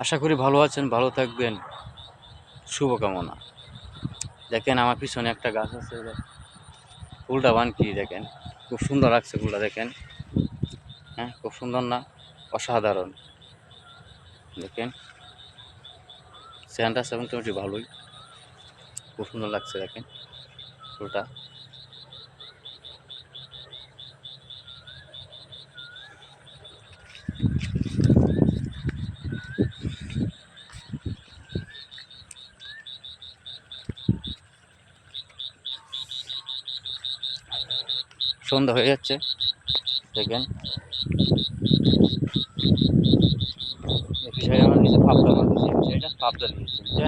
আশা করি ভালো আছেন, ভালো থাকবেন। শুভকামনা। দেখেন আমার পিছনে একটা গাছ আছে ফুলটা বানকি দেখেন? খুব সুন্দর লাগছে ফুলটা দেখেন। হ্যাঁ খুব সুন্দর না? অসাধারণ। দেখেন। স্যান্ডটা সেভেন টোয়েন্টি ভালোই। খুব সুন্দর লাগছে দেখেন ফুলটা। সন্ধ্যা হয়ে যাচ্ছে। দেখেন। বিষয়ে আমার কিছু ভাবতে বিষয়টা, ভাবতে দিয়েছে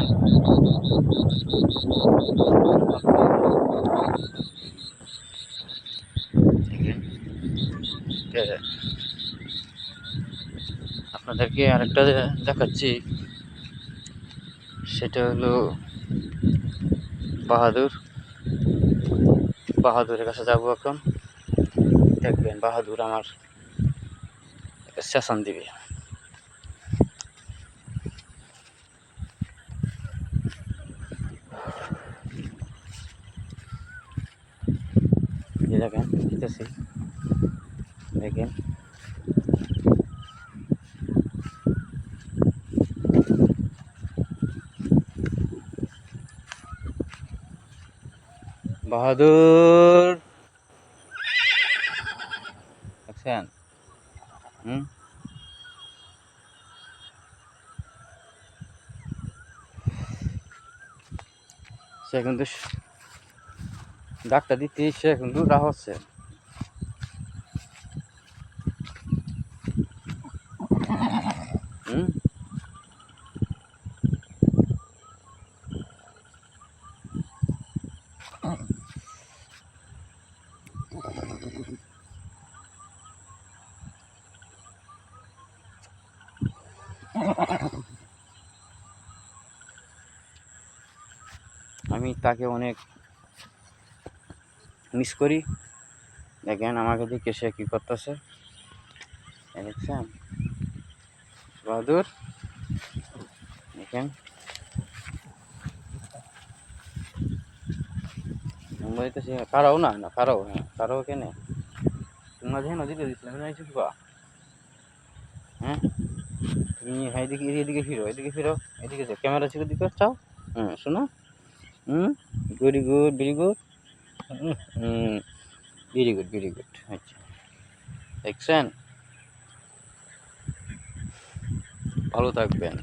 আপনাদেরকে আরেকটা দেখাচ্ছি। সেটা হলো বাহাদুর। বাহাদুরের কাছে যাব এখন। দেখবেন বাহাদুর আমার সেশন দিবে। দেখেন দিতেছি। দেখেন। বাহাদুর দেখছেন হুম। সে কিন্তু ডাক্তার দিতে সে কিন্তু হচ্ছে হুম আমি তাকে অনেক মিস করি। দেখেন আমাকে দিকে সে কী করতেছে। দেখছেন বাহাদুর। দেখেন। মুম্বাইতে সে কারাও না না কারাও হ্যাঁ কারাও কেনে? তোমরা দেখে নদীতে দিচ্ছিলাম হ্যাঁ? তুমি হ্যাঁ এদিকে এদিকে ফিরো এদিকে ফিরো, এদিকে যাও। ক্যামেরা ছিল দিকে চাও? হুম, শোনো। হুম very good very good hmm very good very good আচ্ছা। দেখছেন ভালো থাকবেন।